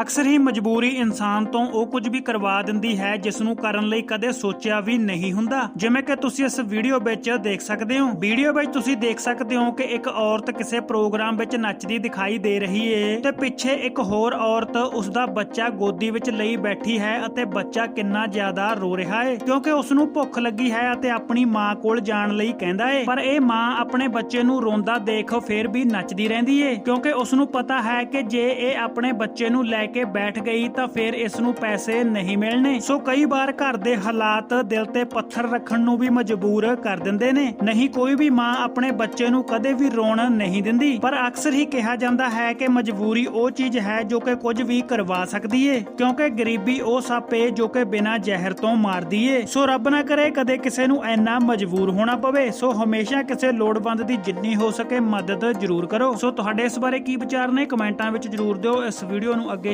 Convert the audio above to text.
ਅਕਸਰ ਹੀ ਮਜਬੂਰੀ ਇਨਸਾਨ ਤੋਂ ਉਹ ਕੁਝ ਵੀ ਕਰਵਾ ਦਿੰਦੀ ਹੈ ਜਿਸ ਨੂੰ ਕਰਨ ਲਈ ਕਦੇ ਸੋਚਿਆ ਵੀ ਨਹੀਂ ਹੁੰਦਾ। ਜਿਵੇਂ ਕਿ ਤੁਸੀਂ ਇਸ ਵੀਡੀਓ ਵਿੱਚ ਦੇਖ ਸਕਦੇ ਹੋ। ਵੀਡੀਓ ਵਿੱਚ ਤੁਸੀਂ ਦੇਖ ਸਕਦੇ ਹੋ ਕਿ ਇੱਕ ਔਰਤ ਕਿਸੇ ਪ੍ਰੋਗਰਾਮ ਵਿੱਚ ਨੱਚਦੀ ਦਿਖਾਈ ਦੇ ਰਹੀ ਏ ਤੇ ਪਿੱਛੇ ਇੱਕ ਹੋਰ ਔਰਤ ਉਸ ਦਾ ਬੱਚਾ ਗੋਦੀ ਵਿੱਚ ਲਈ ਬੈਠੀ ਹੈ ਅਤੇ ਬੱਚਾ ਕਿੰਨਾ ਜ਼ਿਆਦਾ ਰੋ ਰਿਹਾ ਏ, ਕਿਉਂਕਿ ਉਸ ਨੂੰ ਭੁੱਖ ਲੱਗੀ ਹੈ ਅਤੇ ਆਪਣੀ ਮਾਂ ਕੋਲ ਜਾਣ ਲਈ ਕਹਿੰਦਾ ਏ। ਪਰ ਇਹ ਮਾਂ ਆਪਣੇ ਬੱਚੇ ਨੂੰ ਰੋਂਦਾ ਦੇਖ ਫੇਰ ਵੀ ਨੱਚਦੀ ਰਹਿੰਦੀ ਏ, ਕਿਉਂਕਿ ਉਸ ਨੂੰ ਪਤਾ ਹੈ ਕਿ ਜੇ ਇਹ ਆਪਣੇ ਬੱਚੇ ਨੂੰ ਲੈ ਕੇ ਬੈਠ ਗਈ ਤਾਂ ਫਿਰ ਇਸ ਨੂੰ ਪੈਸੇ ਨਹੀਂ ਮਿਲਣੇ। ਸੋ ਕਈ ਵਾਰ ਘਰ ਦੇ ਹਾਲਾਤ ਦਿਲ ਤੇ ਪੱਥਰ ਰੱਖਣ ਨੂੰ ਵੀ ਮਜਬੂਰ ਕਰ ਦਿੰਦੇ ਨੇ। ਨਹੀਂ ਕੋਈ ਵੀ ਮਾਂ ਆਪਣੇ ਬੱਚੇ ਨੂੰ ਕਦੇ ਵੀ ਰੋਣ ਨਹੀਂ ਦਿੰਦੀ। ਪਰ ਅਕਸਰ ਹੀ ਕਿਹਾ ਜਾਂਦਾ ਹੈ ਕਿ ਮਜਬੂਰੀ ਉਹ ਚੀਜ਼ ਹੈ ਜੋ ਕਿ ਕੁਝ ਵੀ ਕਰਵਾ ਸਕਦੀ ਏ। ਕਿਉਂਕਿ ਗਰੀਬੀ ਉਹ ਸੱਪ ਏ ਜੋ ਕਿ ਬਿਨਾਂ ਜ਼ਹਿਰ ਤੋਂ ਮਾਰਦੀ ਏ। ਸੋ ਰੱਬ ਨਾ ਕਰੇ ਕਦੇ ਕਿਸੇ ਨੂੰ ਐਨਾ ਮਜਬੂਰ ਹੋਣਾ ਪਵੇ। ਸੋ ਹਮੇਸ਼ਾ ਕਿਸੇ ਲੋੜਵੰਦ ਦੀ ਜਿੰਨੀ ਹੋ ਸਕੇ ਮਦਦ ਜ਼ਰੂਰ ਕਰੋ। ਸੋ ਤੁਹਾਡੇ ਇਸ ਬਾਰੇ ਕੀ ਵਿਚਾਰ ਨੇ? ਕਮੈਂਟਾਂ ਵਿੱਚ ਜ਼ਰੂਰ ਦਿਓ। ਇਸ ਵੀਡੀਓ ਨੂੰ ਅੱਗੇ